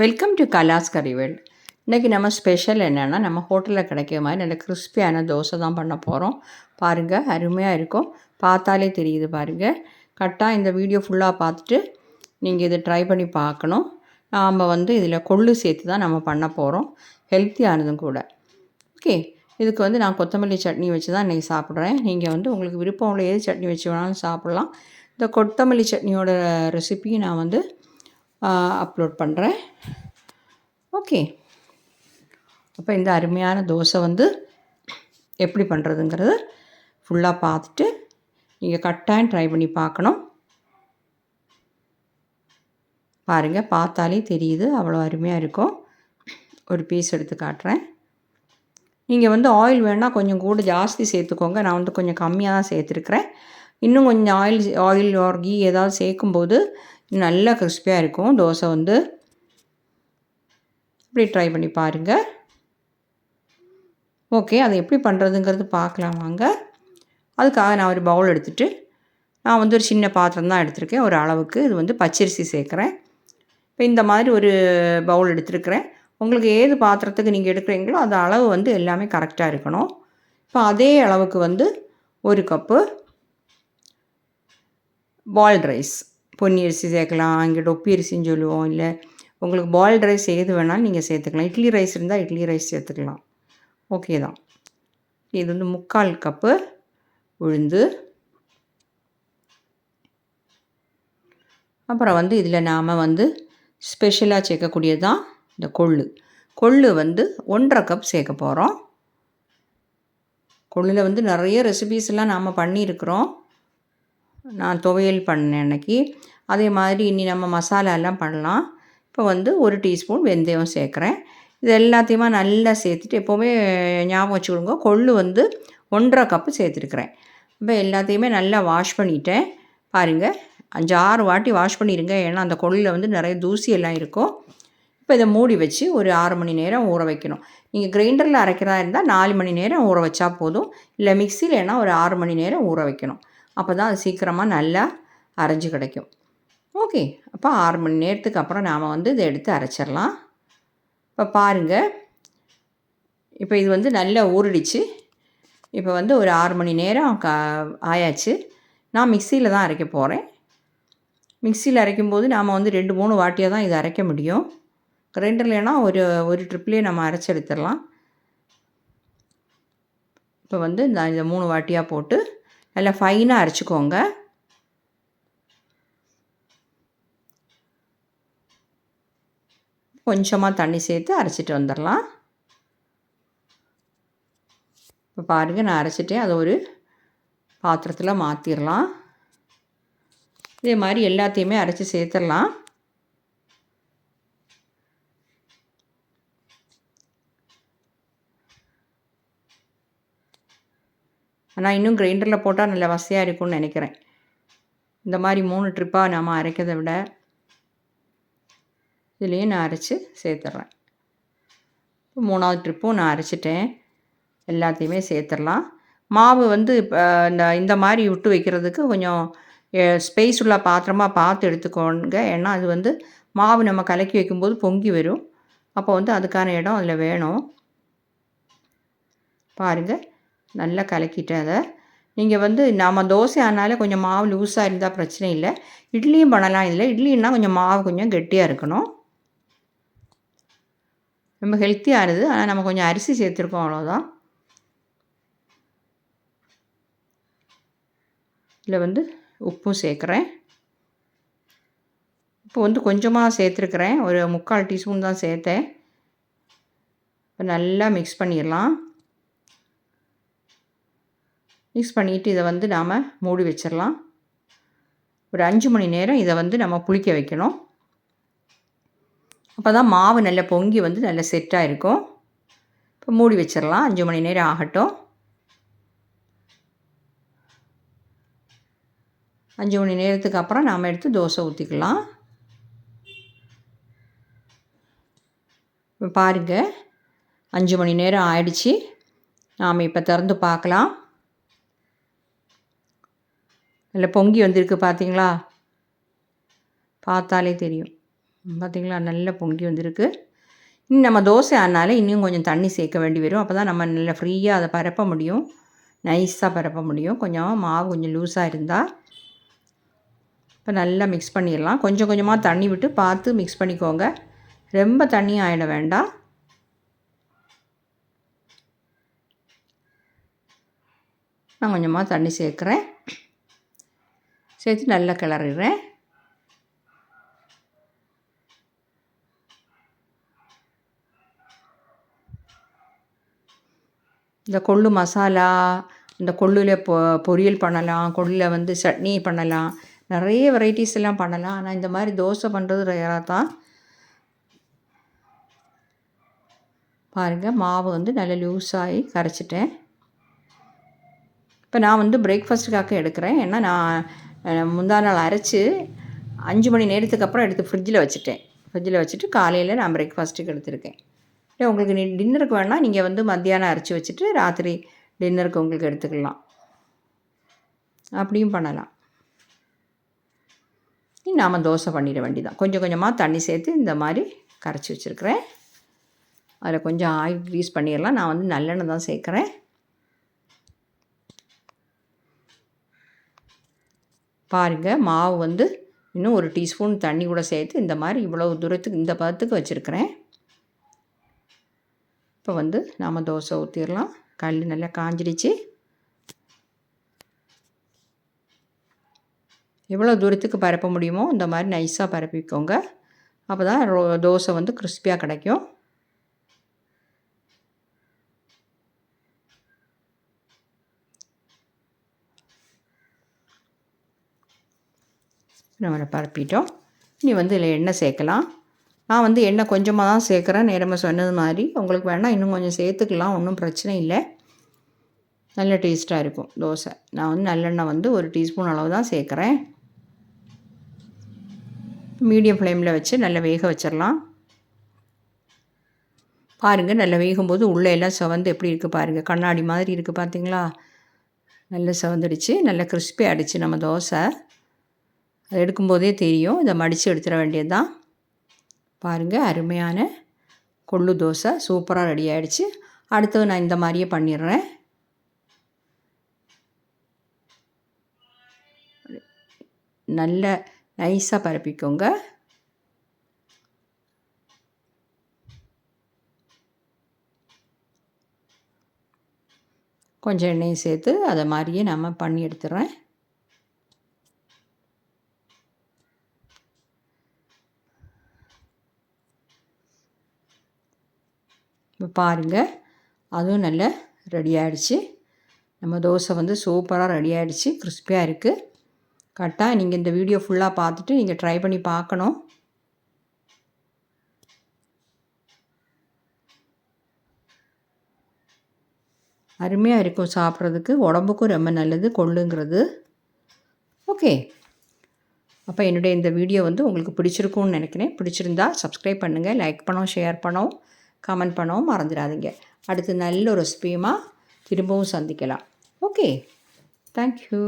Welcome to கலாஸ் கறிவேல் இன்றைக்கி நம்ம special என்னென்னா நம்ம ஹோட்டலில் கிடைக்கிற மாதிரி நல்ல கிறிஸ்பியான தோசை தான் பண்ண போகிறோம் பாருங்கள் அருமையாக இருக்கும். பார்த்தாலே தெரியுது பாருங்கள் கரெக்டாக இந்த வீடியோ ஃபுல்லாக பார்த்துட்டு நீங்கள் இதை ட்ரை பண்ணி பார்க்கணும். நாம் வந்து இதில் கொள்ளு சேர்த்து தான் நம்ம பண்ண போகிறோம் ஹெல்த்தியானதும் கூட. ஓகே இதுக்கு வந்து நான் கொத்தமல்லி சட்னி வச்சு தான் இன்றைக்கி சாப்பிட்றேன். நீங்கள் வந்து உங்களுக்கு விருப்பம் உள்ள ஏது சட்னி வச்சு வேணாலும் சாப்பிட்லாம். இந்த கொத்தமல்லி சட்னியோட ரெசிபியும் நான் வந்து அப்லோட் பண்ணுறேன் ஓகே அப்போ இந்த அருமையான தோசை வந்து எப்படி பண்ணுறதுங்கிறத ஃபுல்லாக பார்த்துட்டு நீங்கள் கட்டாயம் ட்ரை பண்ணி பார்க்கணும். பாருங்கள் பார்த்தாலே தெரியுது. அவ்வளோ அருமையாக இருக்கும். ஒரு பீஸ் எடுத்து காட்டுறேன். நீங்கள் வந்து ஆயில் வேணால் கொஞ்சம் கூட ஜாஸ்தி சேர்த்துக்கோங்க. நான் வந்து கொஞ்சம் கம்மியாக தான் சேர்த்துருக்குறேன். இன்னும் கொஞ்சம் ஆயில் ஆயில் ஆர் கீ ஏதாவது சேர்க்கும்போது நல்லா கிறிஸ்பியாக இருக்கும். தோசை வந்து இப்படி ட்ரை பண்ணி பாருங்கள் ஓகே அதை எப்படி பண்ணுறதுங்கிறது பார்க்கலாம் வாங்க. அதுக்காக நான் ஒரு பவுல் எடுத்துகிட்டு நான் வந்து ஒரு சின்ன பாத்திரம் தான் எடுத்திருக்கேன். ஒரு அளவுக்கு இது வந்து பச்சரிசி சேர்க்குறேன். இப்போ இந்த மாதிரி ஒரு பவுல் எடுத்துருக்கிறேன். உங்களுக்கு ஏது பாத்திரத்துக்கு நீங்கள் எடுக்கிறீங்களோ அந்த அளவு வந்து எல்லாமே கரெக்டாக இருக்கணும். இப்போ அதே அளவுக்கு வந்து ஒரு கப்பு பாயில்ட் ரைஸ் பொன்னி அரிசி சேர்க்கலாம் இங்கே டொப்பி அரிசின்னு சொல்லுவோம். இல்லை உங்களுக்கு பாயில்டு ரைஸ் எது வேணாலும் நீங்கள் சேர்த்துக்கலாம். இட்லி ரைஸ் இருந்தால் இட்லி ரைஸ் சேர்த்துக்கலாம். ஓகே தான். இது வந்து முக்கால் கப்பு உளுந்து. அப்புறம் வந்து இதில் நாம் வந்து ஸ்பெஷலாக சேர்க்கக்கூடியது தான் இந்த கொள்ளு. கொள்ளு வந்து ஒன்றரை கப் சேர்க்க போகிறோம் கொள்ளில் வந்து நிறைய ரெசிபீஸ்லாம் நாம் பண்ணியிருக்கிறோம். நான் துவையல் பண்ணேன் அன்னைக்கு. அதே மாதிரி இனி நம்ம மசாலாலாம் பண்ணலாம். இப்போ வந்து ஒரு டீஸ்பூன் வெந்தயம் சேர்க்குறேன். இது எல்லாத்தையுமே நல்லா சேர்த்துட்டு எப்போவுமே ஞாபகம் வச்சுக்கொடுங்க. கொள்ளு வந்து ஒன்றரை கப்பு சேர்த்துருக்குறேன். இப்போ எல்லாத்தையுமே நல்லா வாஷ் பண்ணிட்டேன். பாருங்கள் அஞ்சு ஆறு வாட்டி வாஷ் பண்ணிடுங்க. ஏன்னா அந்த கொள்ளில் வந்து நிறைய தூசி எல்லாம் இருக்கும். இப்போ இதை மூடி வச்சு ஒரு ஆறு மணி நேரம் ஊற வைக்கணும். நீங்கள் கிரைண்டரில் அரைக்கிறதா இருந்தால் நாலு மணி நேரம் ஊற வச்சா போதும். இல்லை மிக்சியிலனா ஒரு ஆறு மணி நேரம் ஊற வைக்கணும். அப்போ தான் அது சீக்கிரமாக நல்லா அரைஞ்சி கிடைக்கும். ஓகே. அப்போ ஆறு மணி நேரத்துக்கு அப்புறம் நாம் வந்து இதை எடுத்து அரைச்சிடலாம். இப்போ பாருங்கள் இப்போ இது வந்து நல்லா ஊறிடுச்சு. இப்போ வந்து ஒரு ஆறு மணி நேரம் க ஆயாச்சு. நான் மிக்சியில் தான் அரைக்க போகிறேன் மிக்சியில் அரைக்கும்போது நாம் வந்து ரெண்டு மூணு வாட்டியாக தான் இதை அரைக்க முடியும். கிரைண்டர்லனா ஒரு ஒரு ட்ரிப்லேயே நம்ம அரைச்சி எடுத்துடலாம். இப்போ வந்து இந்த இதை மூணு வாட்டியாக போட்டு நல்லா ஃபைனாக அரைச்சிக்கோங்க. கொஞ்சமாக தண்ணி சேர்த்து அரைச்சிட்டு வந்துடலாம் இப்போ பாருங்கள் நான் அரைச்சிட்டேன். அதை ஒரு பாத்திரத்தில் மாற்றிடலாம் இதே மாதிரி எல்லாத்தையுமே அரைச்சி சேர்த்துடலாம் ஆனால் இன்னும் கிரைண்டரில் போட்டால் நல்ல வசதியாக இருக்கும்னு நினைக்கிறேன். இந்த மாதிரி மூணு ட்ரிப்பாக நாம் அரைக்கிறத விட இதுலேயே நான் அரைச்சி சேர்த்துட்றேன் மூணாவது ட்ரிப்பும் நான் அரைச்சிட்டேன். எல்லாத்தையுமே சேர்த்துடலாம். மாவு வந்து இப்போ இந்த இந்த மாதிரி விட்டு வைக்கிறதுக்கு கொஞ்சம் ஸ்பேஸ் உள்ள பாத்திரமாக பார்த்து எடுத்துக்கோங்க. ஏன்னா அது வந்து மாவு நம்ம கலக்கி வைக்கும்போது பொங்கி வரும். அப்போ வந்து அதுக்கான இடம் அதில் வேணும். பாருங்கள் நல்லா கலக்கிட்டேன் அதை நீங்கள் வந்து நாம் தோசை ஆனாலே கொஞ்சம் மாவு லூஸாக இருந்தால் பிரச்சனை இல்லை. இட்லியும் பண்ணலாம். இதில் இட்லின்னா கொஞ்சம் மாவு கொஞ்சம் கெட்டியாக இருக்கணும். ரொம்ப ஹெல்த்தியானது ஆனால் நம்ம கொஞ்சம் அரிசி சேர்த்துருக்கோம் அவ்வளோதான் இதில் வந்து உப்பும் சேர்க்குறேன். இப்போ வந்து கொஞ்சமாக சேர்த்துருக்குறேன். ஒரு முக்கால் டீஸ்பூன் தான் சேர்த்தேன். இப்போ நல்லா மிக்ஸ் பண்ணிடலாம். மிக்ஸ் பண்ணிவிட்டு இதை வந்து நாம் மூடி வச்சிடலாம் ஒரு அஞ்சு மணி நேரம் இதை வந்து நம்ம புளிக்க வைக்கணும். அப்போ தான் மாவு நல்லா பொங்கி வந்து நல்லா செட்டாக இருக்கும் இப்போ மூடி வச்சிடலாம் அஞ்சு மணி நேரம் ஆகட்டும். அஞ்சு மணி நேரத்துக்கு அப்புறம் நாம் எடுத்து தோசை ஊற்றிக்கலாம் பாருங்கள் அஞ்சு மணி நேரம் ஆயிடுச்சு. நாம் இப்போ திறந்து பார்க்கலாம். இல்லை பொங்கி வந்திருக்கு பார்த்தீங்களா? பார்த்தாலே தெரியும். பார்த்திங்களா? நல்லா பொங்கி வந்திருக்கு. இன்னும் நம்ம தோசை ஆனாலே இன்னும் கொஞ்சம் தண்ணி சேர்க்க வேண்டி வரும். அப்போ தான் நம்ம நல்லா ஃப்ரீயாக அதை பரப்ப முடியும். நைஸாக பரப்ப முடியும். கொஞ்சம் மாவு கொஞ்சம் லூஸாக இருந்தால் இப்போ நல்லா மிக்ஸ் பண்ணிடலாம். கொஞ்சம் கொஞ்சமாக தண்ணி விட்டு பார்த்து மிக்ஸ் பண்ணிக்கோங்க. ரொம்ப தண்ணி ஆகிட வேண்டாம். நான் கொஞ்சமாக தண்ணி சேர்க்குறேன். சேர்த்து நல்லா கிளறிடுறேன். இந்த கொள்ளு மசாலா இந்த கொள்ளில் பொ பொரியல் பண்ணலாம் கொள்ளில் வந்து சட்னி பண்ணலாம் நிறைய வெரைட்டிஸ் எல்லாம் பண்ணலாம். ஆனால் இந்த மாதிரி தோசை பண்ணுறது ரேராக தான். பாருங்கள் மாவு வந்து நல்லா லூஸாகி கரைச்சிட்டேன். இப்போ நான் வந்து பிரேக்ஃபாஸ்ட்டுக்காக எடுக்கிறேன். ஏன்னா நான் முந்தா நாள் அரைச்சி அஞ்சு மணி நேரத்துக்கு அப்புறம் எடுத்து ஃப்ரிட்ஜில் வச்சுட்டேன். ஃப்ரிட்ஜில் வச்சுட்டு காலையில் நான் பிரேக்ஃபாஸ்ட்டுக்கு எடுத்துருக்கேன். இல்லை உங்களுக்கு நீ டின்னருக்கு வேணால் நீங்கள் வந்து மத்தியானம் அரைச்சி வச்சுட்டு ராத்திரி டின்னருக்கு உங்களுக்கு எடுத்துக்கலாம். அப்படியும் பண்ணலாம். நாம் தோசை பண்ணிட வேண்டியதான் கொஞ்சம் கொஞ்சமாக தண்ணி சேர்த்து இந்த மாதிரி கரைச்சி வச்சுருக்கிறேன். அதில் கொஞ்சம் ஆயில் க்ரீஸ் பண்ணிடலாம். நான் வந்து நல்லெண்ணெய் தான் சேர்க்குறேன். பாருங்கள் மாவு வந்து இன்னும் ஒரு டீஸ்பூன் தண்ணி கூட சேர்த்து இந்த மாதிரி இவ்வளோ தூரத்துக்கு இந்த பதத்துக்கு வச்சுருக்கிறேன். இப்போ வந்து நாம் தோசை ஊற்றிடலாம் கல் நல்லா காஞ்சிடுச்சு. எவ்வளோ தூரத்துக்கு பரப்ப முடியுமோ இந்த மாதிரி நைஸாக பரப்பிக்கோங்க. அப்போ தான் ரோ தோசை வந்து கிறிஸ்பியாக கிடைக்கும். நம்ம பரப்பிட்டோம். இனி வந்து இதில் எண்ணெய் சேர்க்கலாம். நான் வந்து எண்ணெய் கொஞ்சமாக தான் சேர்க்குறேன். நேரமாக சொன்னது மாதிரி. உங்களுக்கு வேணால் இன்னும் கொஞ்சம் சேர்த்துக்கலாம். ஒன்றும் பிரச்சனை இல்லை. நல்ல டேஸ்ட்டாக இருக்கும் தோசை. நான் வந்து நல்லெண்ணெய் வந்து ஒரு டீஸ்பூன் அளவு தான் சேர்க்குறேன். மீடியம் ஃப்ளேமில் வச்சு நல்லா வேக வச்சிடலாம். பாருங்கள் நல்லா வேகும்போது உள்ளே எல்லாம் செவந்து எப்படி இருக்குது பாருங்கள் கண்ணாடி மாதிரி இருக்குது பார்த்தீங்களா நல்லா செவந்துடுச்சு. நல்லா கிறிஸ்பி ஆகிடுச்சு நம்ம தோசை. அது எடுக்கும்போதே தெரியும். இதை மடித்து எடுத்துட வேண்டியது தான் பாருங்கள் அருமையான கொள்ளு தோசை. சூப்பராக ரெடி ஆகிடுச்சு அடுத்தது நான் இந்த மாதிரியே பண்ணிடுறேன். நல்ல நைஸாக பரப்பிக்கோங்க. கொஞ்சம் எண்ணெயும் சேர்த்து அதை மாதிரியே நம்ம பண்ணி எடுத்துடுறேன். இப்போ பாருங்கள் அதுவும் நல்ல ரெடி ஆகிடுச்சு நம்ம தோசை வந்து சூப்பராக ரெடி ஆகிடுச்சு கிறிஸ்பியாக இருக்குது கரெக்டாக நீங்கள் இந்த வீடியோ ஃபுல்லாக பார்த்துட்டு நீங்கள் ட்ரை பண்ணி பார்க்கணும். அருமையாக இருக்கும் சாப்பிட்றதுக்கு. உடம்புக்கும் ரொம்ப நல்லது கொள்ளுங்கிறது. ஓகே அப்போ என்னுடைய இந்த வீடியோ வந்து உங்களுக்கு பிடிச்சிருக்கும்னு நினைக்கிறேன். பிடிச்சிருந்தா சப்ஸ்கிரைப் பண்ணுங்கள் லைக் பண்ணோம் ஷேர் பண்ணோம் கமெண்ட் பண்ணவும் மறந்துடாதீங்க. அடுத்து நல்ல ஒரு ரெசிபியுமா திரும்பவும் சந்திக்கலாம். Okay thank you